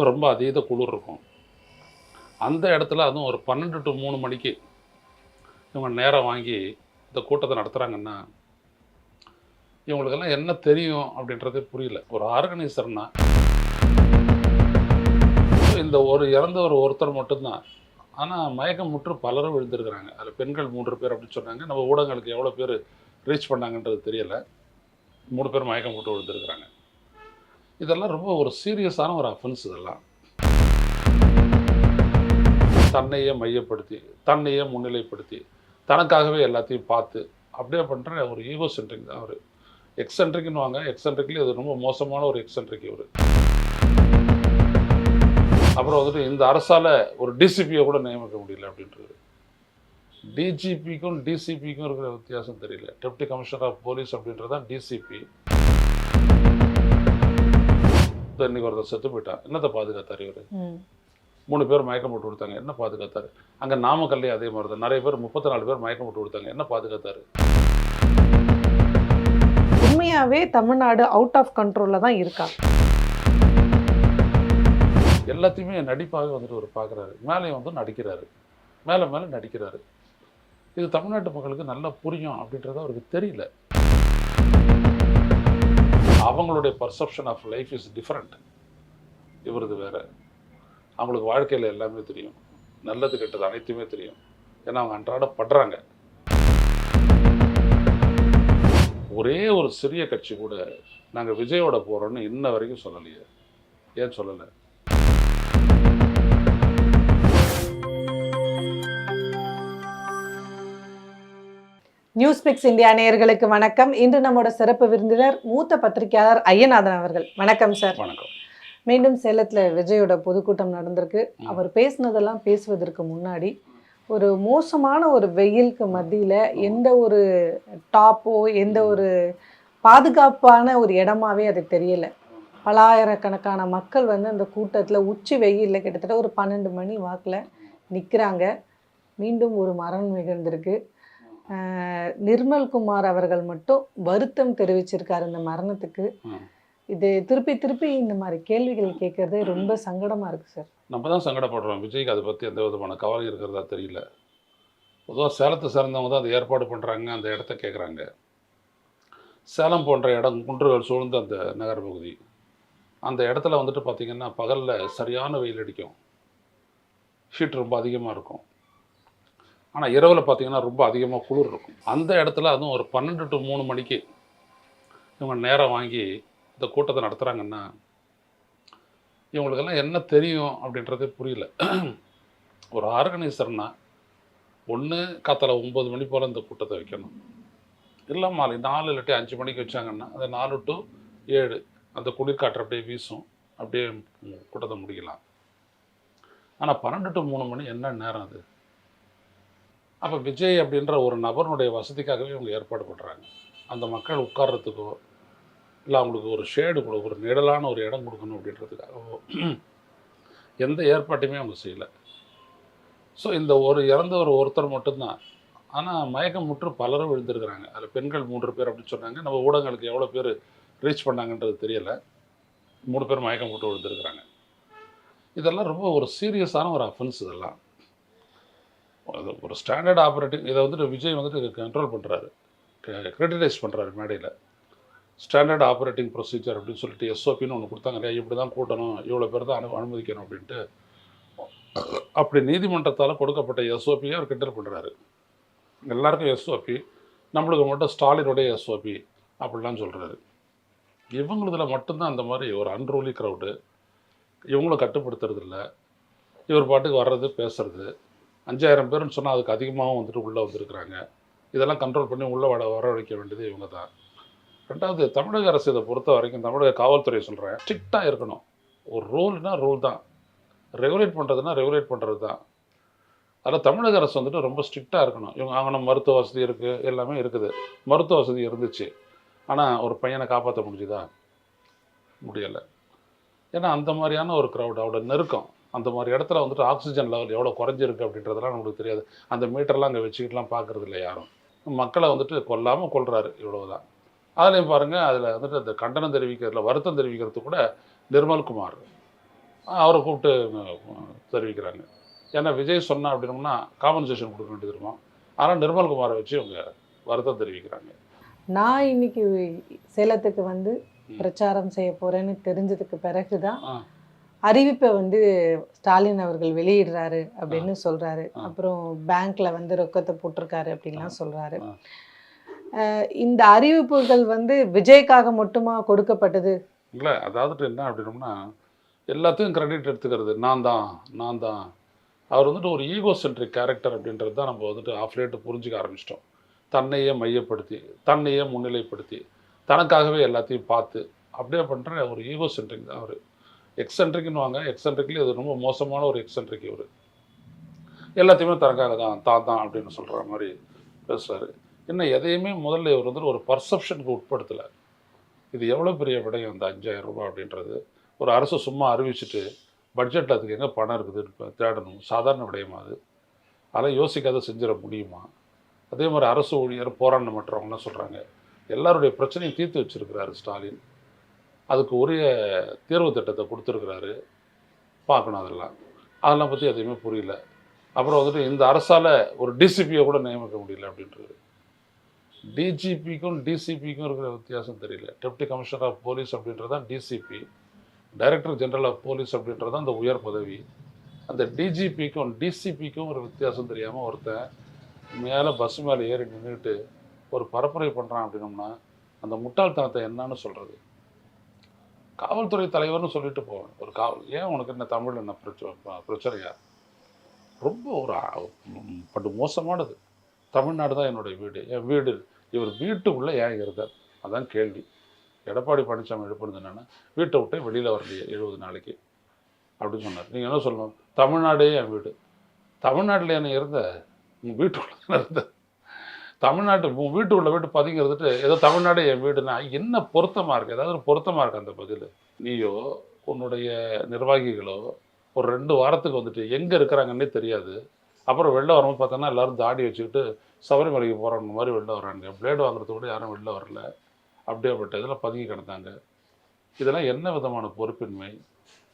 ரொம்ப அதீத குளிர் இருக்கும். அந்த இடத்துல அதுவும் ஒரு பன்னெண்டு டு மூணு மணிக்கு இவங்க நேரம் வாங்கி இந்த கூட்டத்தை நடத்துகிறாங்கன்னா இவங்களுக்கெல்லாம் என்ன தெரியும் அப்படின்றதே புரியல. ஒரு ஆர்கனைசர்னா இந்த ஒரு இறந்த ஒரு ஒருத்தர் மட்டும்தான். ஆனால் மயக்கம் முற்று பலரும் விழுந்திருக்கிறாங்க. அதில் பெண்கள் மூன்று பேர் அப்படின்னு சொன்னாங்க. நம்ம ஊடகங்களுக்கு எவ்வளோ பேர் ரீச் பண்ணாங்கன்றது தெரியலை. மூணு பேர் மயக்கம் முற்று விழுந்திருக்கிறாங்க. இதெல்லாம் ரொம்ப ஒரு சீரியஸான ஒரு அஃபென்ஸ் இதெல்லாம். தன்னையே மையப்படுத்தி தன்னையே முன்னிலைப்படுத்தி தனக்காகவே எல்லாத்தையும் பார்த்து அப்படியே பண்ணுற ஒரு ஈகோ சென்ட்ரிக் தான் அவர். எக்ஸென்ட்ரிக்னு வாங்க எக்ஸென்ட்ரிக்லி அது ரொம்ப மோசமான ஒரு எக்ஸென்ட்ரிக் இவர். அப்புறம் வந்துட்டு இந்த அரசால் ஒரு டிசிபியை கூட நியமிக்க முடியல அப்படின்றது டிஜிபிக்கும் டிசிபிக்கும் இருக்கிற வித்தியாசம் தெரியல. டெப்டி கமிஷனர் ஆஃப் போலீஸ் அப்படின்றது தான் டிசிபி இன்னைக்கு ஒருத்தர் செத்து போயிட்டான். என்னத்தை பாதுகாத்தார் இவர். மூணு பேர் மயக்கம் போட்டு கொடுத்தாங்க. என்ன பாதுகாத்தாரு? அங்கே நாமக்கல்லே அதே மாதிரி தான் நிறைய பேர் முப்பத்தி நாலு பேர் மயக்கம் போட்டு கொடுத்தாங்க. என்ன பாதுகாத்தாரு? உண்மையாவே தமிழ்நாடு அவுட் ஆஃப் கண்ட்ரோல்ல தான் இருக்கா எல்லாத்தையுமே நடிப்பாகவே வந்துட்டு அவர் பார்க்குறாரு மேலேயும் வந்து நடிக்கிறாரு. மேலே மேலே நடிக்கிறாரு. இது தமிழ்நாட்டு மக்களுக்கு நல்லா புரியும் அப்படின்றது அவருக்கு தெரியல. அவங்களுடைய perception of life is different இவரது வேறு. அவங்களுக்கு வாழ்க்கையில் எல்லாமே தெரியும். நல்லது கெட்டது அனைத்துமே தெரியும். ஏன்னா அவங்க அன்றாட படுறாங்க. ஒரே ஒரு சிறிய கட்சி கூட நாங்கள் விஜயோட போகிறோன்னு இன்ன வரைக்கும் சொல்லலையே. ஏன் சொல்லலை? நியூஸ் பிக்ஸ் இந்தியா நேயர்களுக்கு வணக்கம். இன்று நம்மோட சிறப்பு விருந்தினர் மூத்த பத்திரிகையாளர் ஐயநாதன் அவர்கள். வணக்கம் சார். வணக்கம். மீண்டும் சேலத்துல விஜயோட பொதுக்கூட்டம் நடந்திருக்கு. அவர் பேசினதெல்லாம் பேசுவதற்கு முன்னாடி ஒரு மோசமான ஒரு வெயிலுக்கு மத்தியில எந்த ஒரு டாப்போ எந்த ஒரு பாதுகாப்பான ஒரு இடமாவே அது தெரியல. பலாயிரக்கணக்கான மக்கள் வந்து அந்த கூட்டத்துல உச்சி வெயில்ல கிட்டத்தட்ட ஒரு பன்னெண்டு மணி வாக்குல நிக்கிறாங்க. மீண்டும் ஒரு மரணம் நிகழ்ந்திருக்கு. நிர்மல்குமார் அவர்கள் மட்டும் வருத்தம் தெரிவிச்சிருக்காரு இந்த மரணத்துக்கு. இது திருப்பி திருப்பி இந்த மாதிரி கேள்விகள் கேட்கறது ரொம்ப சங்கடமா இருக்கு சார். நம்ம தான் சங்கடப்படுறோம். விஜய்க்கு அதை பற்றி எந்த விதமான கவலை இருக்கிறதா தெரியல. பொதுவாக சேலத்தை சேர்ந்தவங்க தான் அதை ஏற்பாடு பண்ணுறாங்க அந்த இடத்த கேட்குறாங்க சேலம் போன்ற இடம் குன்றுகள் சூழ்ந்த அந்த நகர் பகுதி அந்த இடத்துல வந்துட்டு பார்த்திங்கன்னா பகலில் சரியான வெயில் அடிக்கும். ஹீட் ரொம்ப அதிகமாக இருக்கும். ஆனால் இரவில் பார்த்தீங்கன்னா ரொம்ப அதிகமாக குளிர் இருக்கும். அந்த இடத்துல அதுவும் ஒரு பன்னெண்டு டு மூணு மணிக்கு இவங்க நேரம் வாங்கி இந்த கூட்டத்தை நடத்துகிறாங்கன்னா இவங்களுக்கெல்லாம் என்ன தெரியும் அப்படின்றதே புரியல. ஒரு ஆர்கனைசர்னா ஒன்று காத்தால ஒம்பது மணி போல் இந்த கூட்டத்தை வைக்கணும். இல்லை மாலை நாலு இல்லாட்டி அஞ்சு மணிக்கு வச்சாங்கன்னா அந்த நாலு டு ஏழு அந்த குளிர்காற்று அப்படியே வீசும். அப்படியே கூட்டத்தை முடிக்கலாம். ஆனால் பன்னெண்டு டு மூணு மணி என்ன நேரம் அது? அப்போ விஜய் அப்படின்ற ஒரு நபருடைய வசதிக்காகவே இவங்க ஏற்பாடு பண்ணுறாங்க அந்த மக்கள் உட்கார்றதுக்கோ இல்லை அவங்களுக்கு ஒரு ஷேடு கொடுக்க ஒரு நிழலான ஒரு இடம் கொடுக்கணும் அப்படின்றதுக்காகவோ எந்த ஏற்பாட்டையுமே அவங்க செய்யலை. ஸோ இந்த ஒரு இறந்த ஒரு ஒருத்தர் மட்டும்தான். ஆனால் மயக்கம் முற்று பலரும் விழுந்திருக்கிறாங்க. அதில் பெண்கள் மூன்று பேர் அப்படின்னு சொன்னாங்க. நம்ம ஊடகங்களுக்கு எவ்வளோ பேர் ரீச் பண்ணாங்கன்றது தெரியலை. மூணு பேர் மயக்கம் முற்று விழுந்திருக்கிறாங்க. இதெல்லாம் ரொம்ப ஒரு சீரியஸான ஒரு அஃபென்ஸ் இதெல்லாம். ஒரு ஸ்டாண்டர்ட் ஆப்ரேட்டிங் இதை வந்துட்டு விஜய் வந்துட்டு கண்ட்ரோல் பண்ணுறாரு கிரிட்டினைஸ் பண்ணுறாரு மேடையில். ஸ்டாண்டர்ட் ஆப்ரேட்டிங் ப்ரொசீஜர் அப்படின்னு சொல்லிட்டு எஸ்ஓபின்னு ஒன்று கொடுத்தாங்க. இல்லையா இப்படி தான் கூட்டணும். இவ்வளோ பேர் தான் அனு அனுமதிக்கணும் அப்படின்ட்டு. அப்படி நீதிமன்றத்தால் கொடுக்கப்பட்ட எஸ்ஓபியை அவர் கிண்டல் பண்ணுறாரு எல்லாருக்கும் எஸ்ஓபி நம்மளுக்கு மட்டும் ஸ்டாலினுடைய எஸ்ஓபி அப்படிலாம் சொல்கிறாரு இவங்களதில் மட்டும்தான் அந்த மாதிரி ஒரு அன்ரூலி க்ரௌடு இவங்களும் கட்டுப்படுத்துறதில்ல. இவர் பாட்டுக்கு வர்றது பேசுறது. அஞ்சாயிரம் பேருன்னு சொன்னால் அதுக்கு அதிகமாகவும் வந்துட்டு உள்ளே வந்திருக்கிறாங்க. இதெல்லாம் கண்ட்ரோல் பண்ணி உள்ளே வட வரவழைக்க வேண்டியது இவங்க தான் ரெண்டாவது தமிழக அரசு இதை பொறுத்த வரைக்கும் தமிழக காவல்துறை சொல்கிறேன் ஸ்ட்ரிக்டாக இருக்கணும். ஒரு ரூல்னால் ரூல் தான். ரெகுலேட் பண்ணுறதுனா ரெகுலேட் பண்ணுறது தான் அதில் தமிழக அரசு வந்துட்டு ரொம்ப ஸ்ட்ரிக்டாக இருக்கணும். இவங்க அங்கனம் மருத்துவ வசதி இருக்குது எல்லாமே இருக்குது. மருத்துவ வசதி இருந்துச்சு. ஆனால் ஒரு பையனை காப்பாற்ற முடிஞ்சுதா? முடியலை. ஏன்னா அந்த மாதிரியான ஒரு க்ரௌட் அவட நெருக்கம். அந்த மாதிரி இடத்துல வந்துட்டு ஆக்சிஜன் லெவல் எவ்வளோ குறைஞ்சிருக்கு அப்படின்றதெல்லாம் நமக்கு தெரியாது. அந்த மீட்டர்லாம் அங்கே வச்சுக்கிட்டுலாம் பார்க்கறது இல்லை யாரும். மக்களை வந்துட்டு கொல்லாமல் கொல்றாரு இவ்வளவுதான். அதுலேயும் பாருங்கள் அதில் வந்துட்டு அந்த கண்டனம் தெரிவிக்கிறதுல வருத்தம் தெரிவிக்கிறது கூட நிர்மல்குமார் அவரை கூப்பிட்டு தெரிவிக்கிறாங்க. ஏன்னா விஜய் சொன்னா அப்படின்னோம்னா காம்பன்சேஷன் கொடுக்க வேண்டியது இருக்கும். ஆனால் நிர்மல்குமாரை வச்சு இவங்க வருத்தம் தெரிவிக்கிறாங்க. நான் இன்னைக்கு சேலத்துக்கு வந்து. பிரச்சாரம் செய்ய போறேன்னு தெரிஞ்சதுக்கு பிறகுதான். அறிவிப்பை வந்து ஸ்டாலின் அவர்கள் வெளியிடுறாரு அப்படின்னு சொல்றாரு. அப்புறம் பேங்க்ல வந்து ரொக்கத்தை போட்டிருக்காரு அப்படின்லாம் சொல்றாரு. இந்த அறிவிப்புகள் வந்து விஜய்க்காக மட்டுமா கொடுக்கப்பட்டது? இல்லை அதாவது என்ன அப்படின்னோம்னா எல்லாத்தையும் கிரெடிட் எடுத்துக்கிறது நான் தான் நான் தான். அவர் வந்துட்டு ஒரு ஈகோ சென்ட்ரிக் கேரக்டர் அப்படின்றது தான் நம்ம வந்துட்டு ஆஃப் லேட்டு புரிஞ்சுக்க ஆரம்பிச்சிட்டோம். தன்னையே மையப்படுத்தி தன்னையே முன்னிலைப்படுத்தி தனக்காகவே எல்லாத்தையும் பார்த்து அப்படியே பண்ணுற ஒரு ஈகோ சென்ட்ரிக் தான் அவர். எக்ஸென்ட்ரிக்னு வாங்க எக்ஸென்ட்ரிக்லி அது ரொம்ப மோசமான ஒரு எக்ஸென்ட்ரிக் இவர். எல்லாத்தையுமே தனக்காக தான் தான் தான் அப்படின்னு சொல்கிற மாதிரி பேசுகிறாரு என்ன எதையுமே முதல்ல இவர் வந்துட்டு ஒரு பர்செப்ஷனுக்கு உட்படுத்தலை. இது எவ்வளோ பெரிய விடயம் அந்த அஞ்சாயிரம் ரூபாய் அப்படின்றது. ஒரு அரசு சும்மா அறிவிச்சிட்டு பட்ஜெட்டில் அதுக்கு எங்கே பணம் இருக்குதுன்னு தேடணும். சாதாரண விடயமா அது. அதெல்லாம் யோசிக்காத செஞ்சிட முடியுமா? அதே மாதிரி அரசு ஊழியர் போராட்டம் மற்றவங்களாம் சொல்கிறாங்க எல்லாருடைய பிரச்சனையும் தீர்த்து வச்சிருக்கிறாரு ஸ்டாலின். அதுக்கு உரிய தேர்வு திட்டத்தை கொடுத்துருக்குறாரு. பார்க்கணும் அதெல்லாம். அதெல்லாம் பற்றி எதுவுமே புரியல. அப்புறம் வந்துட்டு இந்த அரசால் ஒரு டிசிபியை கூட நியமிக்க முடியல அப்படின்றது டிஜிபிக்கும் டிசிபிக்கும் இருக்கிற வித்தியாசம் தெரியல. டெப்டி கமிஷனர் ஆஃப் போலீஸ் அப்படின்றது தான் DCP director general of police அப்படின்றது தான் அந்த உயர் பதவி. அந்த டிஜிபிக்கும் டிசிபிக்கும் ஒரு வித்தியாசம் தெரியாமல் ஒருத்தன் மேலே பஸ் மேலே ஏறி நின்றுட்டு ஒரு பரப்புரை பண்ணுறான் அப்படின்னோம்னா அந்த முட்டாள்தனத்தை என்னன்னு சொல்கிறது காவல்துறை தலைவர்னு சொல்லிட்டு போவேன். ஒரு காவல் ஏன் உனக்கு என்ன தமிழ் என்ன பிரச்சனை பிரச்சனையா? ரொம்ப ஒரு ஆ- படு மோசமானது. தமிழ்நாடு தான் என்னுடைய வீடு. என் வீடு இவர் வீட்டுக்குள்ளே ஏன் இருந்தார் அதான் கேள்வி. எடப்பாடி பழனிசாமி எழுப்புனது என்னென்னா வீட்டை விட்டு வெளியில் வரலையே எழுபது நாளைக்கு. அப்படின்னு சொன்னார். நீங்கள் என்ன சொல்லணும்? தமிழ்நாடே என் வீடு. தமிழ்நாட்டில் என்ன இருந்த? உங்கள் வீட்டுக்குள்ளே இருந்தேன் தமிழ்நாட்டு வீட்டு வீட்டுக்குள்ள வீட்டு பதுங்கி இருந்துட்டு ஏதோ தமிழ்நாடு என் வீடுனா என்ன பொருத்தமாக இருக்குது ஏதாவது ஒரு பொருத்தமாக இருக்குது அந்த பதில்? நீயோ உன்னுடைய நிர்வாகிகளோ ஒரு ரெண்டு வாரத்துக்கு வந்துட்டு எங்கே இருக்கிறாங்கன்னே தெரியாது. அப்புறம் வெளில வரும்போது பார்த்தோன்னா எல்லாரும் தாடி வச்சுக்கிட்டு சபரிமலைக்கு போகிறவங்க மாதிரி வெளில வர்றாங்க பிளேடு வாங்குறதுக்கு கூட யாரும் வெளில வரல. அப்படியேப்பட்ட இதில் பதுங்கி கிடந்தாங்க. இதெல்லாம் என்ன விதமான பொறுப்பின்மை?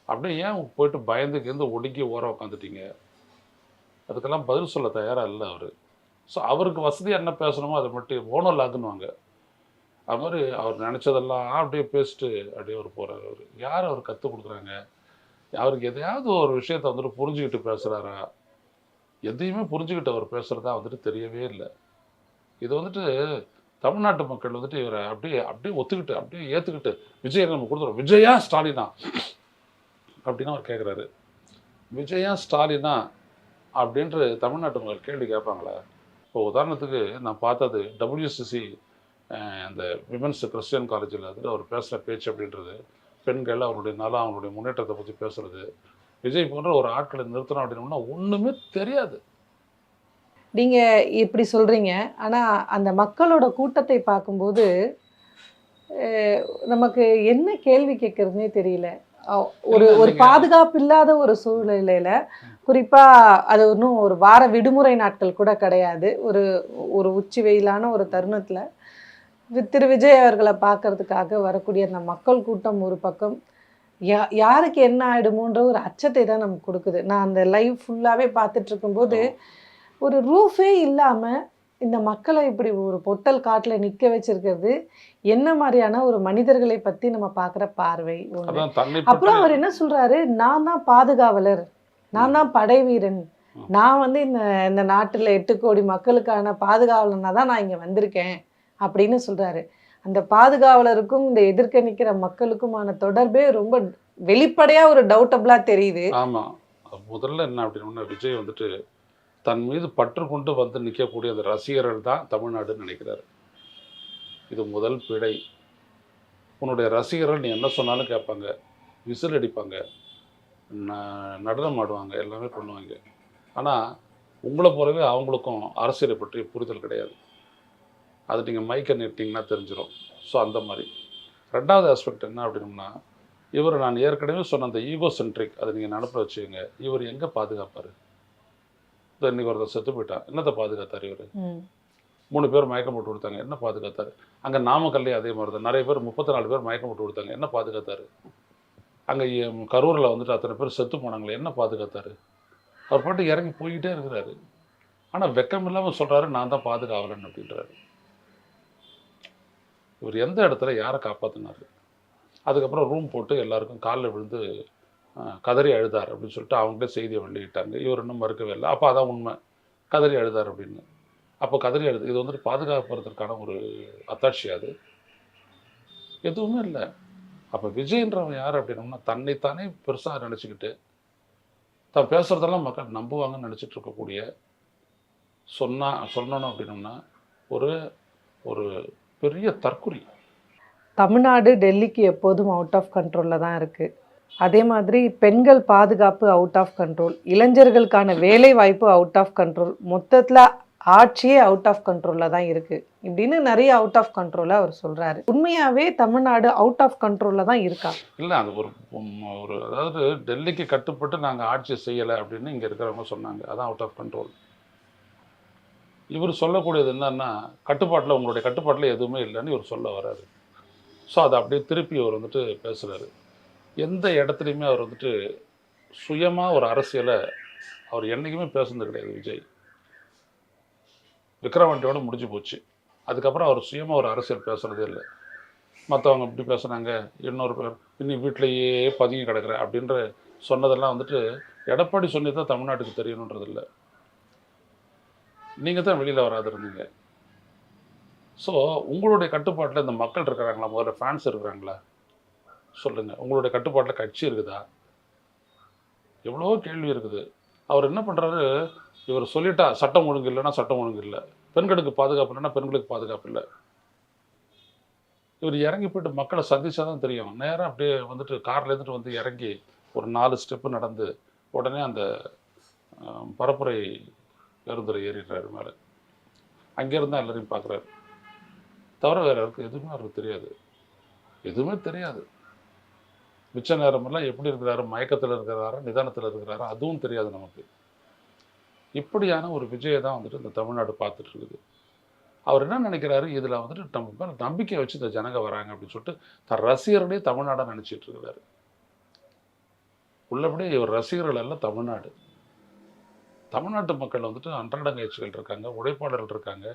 அப்படியே ஏன் போயிட்டு பயந்து கிந்து ஒடுங்கி ஓர உட்காந்துட்டீங்க அதுக்கெல்லாம் பதில் சொல்ல தயாராக இல்லை அவர். ஸோ அவருக்கு வசதி என்ன பேசணுமோ அதை மட்டும் ஓனோ லாக்குன்னுவாங்க. அது மாதிரி அவர் நினச்சதெல்லாம் அப்படியே பேசிட்டு அப்படியே அவர் போகிறார் அவர். யார் அவர் கற்றுக் கொடுக்குறாங்க? அவருக்கு எதையாவது ஒரு விஷயத்தை வந்துட்டு புரிஞ்சுக்கிட்டு பேசுகிறாரா எதையுமே புரிஞ்சுக்கிட்டு அவர் பேசுகிறதா வந்துட்டு தெரியவே இல்லை. இது வந்துட்டு தமிழ்நாட்டு மக்கள் வந்துட்டு இவரை அப்படியே அப்படியே ஒத்துக்கிட்டு அப்படியே ஏற்றுக்கிட்டு விஜய் நம்ம கொடுத்துருவோம் விஜயா ஸ்டாலினா அப்படின்னு அவர் கேட்குறாரு விஜயா ஸ்டாலினா அப்படின்ட்டு தமிழ்நாட்டு மக்கள் கேள்வி கேட்பாங்களே? இப்போ உதாரணத்துக்கு நான் பார்த்தது டபிள்யூசிசி அந்த விமென்ஸ் கிறிஸ்டியன் காலேஜில் வந்துட்டு அவர் பேசுகிற பேச்சு அப்படின்றது பெண்கள் அவருடைய நலம் அவங்களுடைய முன்னேற்றத்தை பற்றி பேசுறது விஜய் போன்ற ஒரு ஆட்களை நிறுத்தணும் அப்படின்னோம்னா ஒன்றுமே தெரியாது. நீங்க இப்படி சொல்றீங்க. ஆனா அந்த மக்களோட கூட்டத்தை பார்க்கும்போது நமக்கு என்ன கேள்வி கேட்கறதுனே தெரியல. ஒரு ஒரு பாதுகாப்பு இல்லாத ஒரு சூழ்நிலையில குறிப்பா அது இன்னும் ஒரு வார விடுமுறை நாட்கள் கூட கிடையாது. ஒரு ஒரு உச்சி வெயிலான ஒரு தருணத்துல திரு விஜய் அவர்களை பார்க்கறதுக்காக வரக்கூடிய அந்த மக்கள் கூட்டம் ஒரு பக்கம். யா யாருக்கு என்ன ஆயிடுமோன்ற ஒரு அச்சத்தை தான் நமக்கு கொடுக்குது. நான் அந்த லைவ் ஃபுல்லாவே பார்த்துட்டு இருக்கும்போது ஒரு ரூஃபே இல்லாம இந்த மக்களை இப்படி ஒரு பொட்டல் காட்டுல நிக்க வச்சிருக்கிறது. என்ன மாதிரியான ஒரு மனிதர்களை பத்தி நம்ம பார்க்குற பார்வை அப்புறம் பற்றி அவர் என்ன சொல்றாரு? நான் தான் பாதுகாவலர். நான் தான் படை வீரன். நான் வந்து இந்த இந்த நாட்டில் எட்டு கோடி மக்களுக்கான பாதுகாவலனாக தான் நான் இங்கே வந்திருக்கேன் அப்படின்னு சொல்கிறாரு அந்த பாதுகாவலருக்கும் இந்த எதிர்க்க நிற்கிற மக்களுக்குமான தொடர்பே ரொம்ப வெளிப்படையாக ஒரு டவுட்டபிளா தெரியுது. ஆமாம் முதல்ல என்ன அப்படின்னு விஜய் வந்துட்டு தன் மீது பற்று கொண்டு வந்து நிற்கக்கூடிய அந்த ரசிகர்கள் தான் தமிழ்நாடுன்னு நினைக்கிறாரு. இது முதல் பிழை. உன்னுடைய ரசிகர்கள் நீ என்ன சொன்னாலும் கேட்பாங்க விசில் அடிப்பாங்க நடனம் ஆடுவாங்க எல்லாமே பண்ணுவாங்க. ஆனால் உங்களை போலவே அவங்களுக்கும் அரசியலை பற்றி புரிதல் கிடையாது. அது நீங்கள் மைக்கை நிறுத்திங்கன்னா தெரிஞ்சிடும் ஸோ அந்த மாதிரி. ரெண்டாவது ஆஸ்பெக்ட் என்ன அப்படின்னம்னா இவர் நான் ஏற்கனவே சொன்ன அந்த ஈகோ சென்ட்ரிக் அதை நீங்கள் நடப்பில் வச்சுக்கோங்க. இவர் எங்கே பாதுகாப்பார்? இதோ இன்னைக்கு ஒருத்தர் செத்து போயிட்டான் என்னத்தை பாதுகாத்தார் இவர். மூணு பேர் மயக்கம் போட்டு கொடுத்தாங்க. என்ன பாதுகாத்தார்? அங்கே நாமக்கல்லே அதே மாதிரி தான் நிறைய பேர் முப்பத்தி நாலு பேர் மயக்கம் போட்டு கொடுத்தாங்க. என்ன பாதுகாத்தார்? அங்கே கரூரில் வந்துட்டு அத்தனை பேர் செத்து போனாங்களே என்ன பாதுகாத்தாரு? அவர் பாட்டு இறங்கி போய்கிட்டே இருக்கிறாரு. ஆனால் வெக்கம் இல்லாமல் சொல்கிறாரு நான் தான் பாதுகாவலன் அப்படின்றாரு. இவர் எந்த இடத்துல யாரை காப்பாற்றினார் அதுக்கப்புறம் ரூம் போட்டு எல்லாருக்கும் காலில் விழுந்து கதறி அழுதார் அப்படின்னு சொல்லிட்டு அவங்களே செய்தியை வெளியிட்டாங்க. இவர் இன்னும் மறுக்கவே இல்லை. அப்போ அதான் உண்மை. கதறி அழுதார் அப்படின்னு. அப்போ கதறி அழுது இது வந்துட்டு பாதுகாப்புறதுக்கான ஒரு அத்தாட்சி அது. எதுவுமே இல்லை. அப்போ விஜயன்றவன் யார் அப்படின்னோம்னா தன்னைத்தானே பெருசாக நினச்சிக்கிட்டு தான் பேசுகிறதெல்லாம் மக்கள் நம்புவாங்கன்னு நினச்சிட்டு இருக்கக்கூடிய சொன்னா சொல்லணும் அப்படின்னோம்னா ஒரு ஒரு பெரிய தற்குறி தமிழ்நாடு டெல்லிக்கு எப்போதும் அவுட் ஆஃப் கண்ட்ரோலில் தான் இருக்குது அதே மாதிரி பெண்கள் பாதுகாப்பு அவுட் ஆஃப் கண்ட்ரோல் இளைஞர்களுக்கான வேலை வாய்ப்பு அவுட் ஆஃப் கண்ட்ரோல் மொத்தத்தில் ஆட்சியே அவுட் ஆஃப் கண்ட்ரோலில் தான் இருக்குது இப்படின்னு நிறைய அவுட் ஆஃப் கண்ட்ரோலில் அவர் சொல்கிறாரு உண்மையாகவே தமிழ்நாடு அவுட் ஆஃப் கண்ட்ரோலில் தான் இருக்கா? இல்லை அது ஒரு ஒரு அதாவது டெல்லிக்கு கட்டுப்பட்டு நாங்கள் ஆட்சி செய்யலை அப்படின்னு இங்கே இருக்கிறவங்க சொன்னாங்க. அதான் அவுட் ஆஃப் கண்ட்ரோல் இவர் சொல்லக்கூடியது என்னன்னா கட்டுப்பாட்டில் உங்களுடைய கட்டுப்பாட்டில் எதுவுமே இல்லைன்னு இவர் சொல்ல வராரு. ஸோ அதை அப்படியே திருப்பி அவர் வந்துட்டு பேசுகிறாரு எந்த இடத்துலையுமே அவர் வந்துட்டு சுயமாக ஒரு அரசியலை அவர் என்றைக்குமே பேசுனது கிடையாது விஜய். விக்ரவாண்டியோட முடிஞ்சு போச்சு. அதுக்கப்புறம் அவர் சுயமாக ஒரு அரசியல் பேசுகிறதே இல்லை. மற்றவங்க இப்படி பேசுனாங்க இன்னொரு பேர் இன்னும் வீட்டிலேயே பதுங்கி கிடக்குற அப்படின்ற சொன்னதெல்லாம் வந்துட்டு எடப்பாடி சொல்லி தான் தமிழ்நாட்டுக்கு தெரியணுன்றது இல்லை. நீங்கள் தான் வெளியில் வராது இருந்தீங்க. ஸோ உங்களுடைய கட்டுப்பாட்டில் இந்த மக்கள் இருக்கிறாங்களா? முதல்ல ஃபேன்ஸ் இருக்கிறாங்களா? சொல்லுங்கள் உங்களுடைய கட்டுப்பாட்டில் கட்சி இருக்குதா? எவ்வளோ கேள்வி இருக்குது. அவர் என்ன பண்ணுறாரு இவர் சொல்லிட்டா சட்டம் ஒழுங்கு இல்லைன்னா சட்டம் ஒழுங்கு இல்லை. பெண்களுக்கு பாதுகாப்பு இல்லைன்னா பெண்களுக்கு பாதுகாப்பு இல்லை. இவர் இறங்கி போயிட்டு மக்களை சந்திச்சா தான் தெரியும். நேரம் அப்படியே வந்துட்டு கார்ல இருந்துட்டு வந்து இறங்கி ஒரு நாலு ஸ்டெப்பு நடந்து உடனே அந்த பரப்புரை பேருந்துரை ஏறிடுறாரு மேலே. அங்கேருந்து தான் எல்லாரையும் பார்க்குறாரு. தவிர வேறு யாருக்கு எதுவுமே அவருக்கு தெரியாது. எதுவுமே தெரியாது. மிச்ச நேரமெல்லாம் எப்படி இருக்கிறாரு? மயக்கத்தில் இருக்கிறாரா? நிதானத்தில் இருக்கிறாரா? அதுவும் தெரியாது நமக்கு. இப்படியான ஒரு விஜயை தான் வந்துட்டு இந்த தமிழ்நாடு பார்த்துட்டு இருக்குது அவர் என்ன நினைக்கிறாரு? இதில் வந்துட்டு நம்ம மேல நம்பிக்கை வச்சு இந்த ஜனங்க வராங்க அப்படின்னு சொல்லிட்டு தன் ரசிகர்களே தமிழ்நாடாக நினச்சிட்டு இருக்கிறாரு உள்ளபடியே இவர் ரசிகர்கள் எல்லாம் தமிழ்நாடு. தமிழ்நாட்டு மக்கள் வந்துட்டு அன்றாடங்காய்ச்சிகள் இருக்காங்க உழைப்பாளர்கள் இருக்காங்க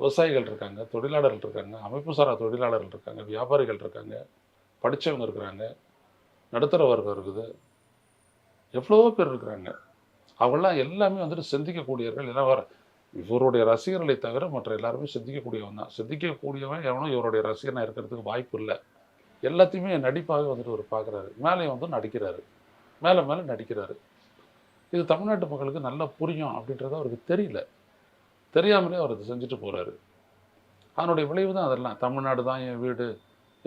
விவசாயிகள் இருக்காங்க தொழிலாளர்கள் இருக்காங்க அமைப்பு சாரா தொழிலாளர்கள் இருக்காங்க வியாபாரிகள் இருக்காங்க படித்தவங்க இருக்கிறாங்க நடுத்தர வர்க்கம் இருக்குது. எவ்வளவோ பேர் இருக்கிறாங்க. அவங்களாம் எல்லாமே வந்துட்டு சிந்திக்கக்கூடியவர்கள். எல்லாம் இவருடைய ரசிகர்களை தவிர மற்ற எல்லாருமே சிந்திக்கக்கூடியவன் தான். சிந்திக்கக்கூடியவன் எவனும் இவருடைய ரசிகனாக இருக்கிறதுக்கு வாய்ப்பு இல்லை. எல்லாத்தையுமே நடிப்பாகவே வந்துட்டு அவர் பார்க்குறாரு மேலே வந்து நடிக்கிறாரு. மேலே மேலே நடிக்கிறாரு. இது தமிழ்நாட்டு மக்களுக்கு நல்லா புரியும் அப்படின்றது அவருக்கு தெரியல. தெரியாமலே அவர் அதை செஞ்சுட்டு போகிறாரு அதனுடைய விளைவு தான் அதெல்லாம். தமிழ்நாடு தான் என் வீடு.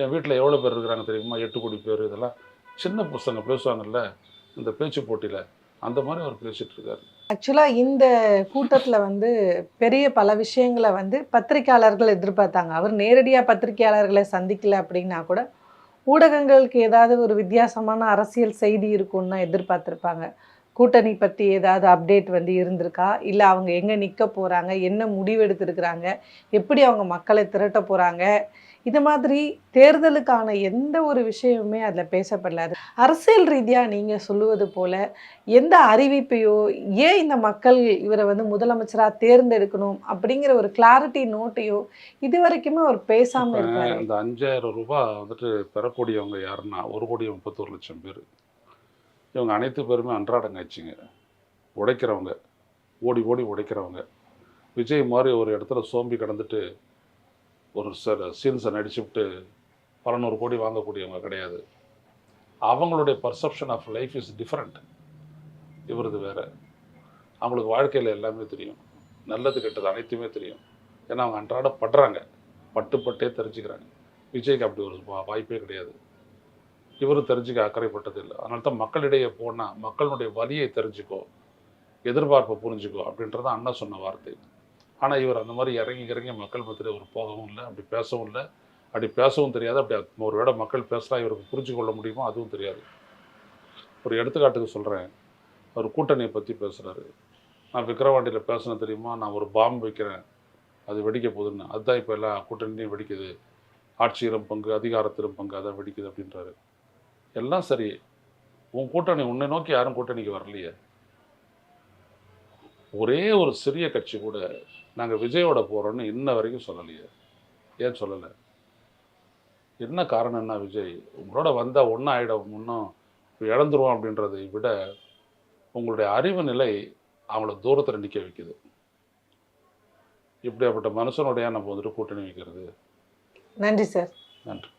என் வீட்டில் எவ்வளோ பேர் இருக்கிறாங்க தெரியுமா? எட்டு கோடி பேர். இதெல்லாம் சின்ன பசங்க பேசுவாங்கல்ல இந்த பேச்சு போட்டியில். அந்த மாதிரி அவர் பேசிட்டு இருக்காரு. ஆக்சுவலாக இந்த கூட்டத்தில் வந்து பெரிய பல விஷயங்களை வந்து பத்திரிக்கையாளர்கள் எதிர்பார்த்தாங்க. அவர் நேரடியாக பத்திரிக்கையாளர்களை சந்திக்கல அப்படின்னா கூட ஊடகங்களுக்கு ஏதாவது ஒரு வித்தியாசமான அரசியல் செய்தி இருக்கும்னு தான் எதிர்பார்த்துருப்பாங்க. கூட்டணி பற்றி ஏதாவது அப்டேட் வந்து இருந்திருக்கா? இல்லை அவங்க எங்கே நிற்க போகிறாங்க என்ன முடிவெடுத்திருக்கிறாங்க எப்படி அவங்க மக்களை திரட்ட போகிறாங்க இது மாதிரி தேர்தலுக்கான எந்த ஒரு விஷயமுமே அதில் பேசப்படல. அது அரசியல் ரீதியாக நீங்கள் சொல்லுவது போல எந்த அறிவிப்பையோ ஏன் இந்த மக்கள் இவரை வந்து முதலமைச்சராக தேர்ந்தெடுக்கணும் அப்படிங்கிற ஒரு கிளாரிட்டி நோட்டையோ இது வரைக்குமே அவர் பேசாமல் இருக்காரு. இந்த அஞ்சாயிரம் ரூபாய் வந்துட்டு பெறக்கூடியவங்க யாருன்னா ஒரு கோடி முப்பத்தோரு லட்சம் பேர். இவங்க அனைத்து பேருமே அன்றாடங்காய்ச்சிங்க உடைக்கிறவங்க ஓடி ஓடி உடைக்கிறவங்க. விஜய் மாதிரி ஒரு இடத்துல சோம்பி கிடந்துட்டு ஒரு சில சீன்ஸை நடிச்சுவிட்டு பல நூறு கோடி வாங்கக்கூடியவங்க கிடையாது. அவங்களுடைய perception of life is different இவரது வேறு. அவங்களுக்கு வாழ்க்கையில் எல்லாமே தெரியும். நல்லது கெட்டது அனைத்துமே தெரியும். ஏன்னா அவங்க அன்றாட படுறாங்க. பட்டு பட்டே தெரிஞ்சுக்கிறாங்க. விஜய்க்கு அப்படி ஒரு வா- வாய்ப்பே கிடையாது. இவரும் தெரிஞ்சுக்க அக்கறைப்பட்டது இல்லை. அதனால தான் மக்களிடையே போனால் மக்களுடைய வலியை தெரிஞ்சுக்கோ எதிர்பார்ப்பை புரிஞ்சுக்கோ அப்படின்றது அண்ணா சொன்ன வார்த்தை. ஆனால் இவர் அந்த மாதிரி இறங்கி இறங்கி மக்கள் மத்தியில் ஒரு போகவும் இல்லை அப்படி பேசவும் இல்லை. அப்படி பேசவும் தெரியாது. அப்படி ஒரு வேளை மக்கள் பேசுகிறா இவருக்கு புரிஞ்சு கொள்ள முடியுமோ அதுவும் தெரியாது. ஒரு எடுத்துக்காட்டுக்கு சொல்கிறேன் அவர் கூட்டணியை பற்றி பேசுகிறாரு நான் விக்கிரவாண்டியில் பேசினேன் தெரியுமா? நான் ஒரு பாம்பு வைக்கிறேன். அது வெடிக்க போகுதுன்னு. அதுதான் இப்போ எல்லா கூட்டணியும் வெடிக்குது. ஆட்சியிலும் பங்கு அதிகாரத்திலும் பங்கு அதான் வெடிக்குது அப்படின்றாரு. எல்லாம் சரி. உன் கூட்டணி உன்னை நோக்கி யாரும் கூட்டணிக்கு வரலையே. ஒரே ஒரு சிறிய கட்சி கூட நாங்கள் விஜயோட போகிறோன்னு இன்ன வரைக்கும் சொல்லலையே. ஏன் சொல்லலை? என்ன காரணம்னா விஜய்? உங்களோட வந்தால் ஒன்றும் ஆகிடும் இன்னும் இழந்துருவோம் அப்படின்றதை விட உங்களுடைய அறிவு நிலை அவங்கள தூரத்தில் நிற்க வைக்குது. இப்படியாப்பட்ட மனுஷனுடைய நம்ம வந்துட்டு கூட்டணி வைக்கிறது. நன்றி சார். நன்றி.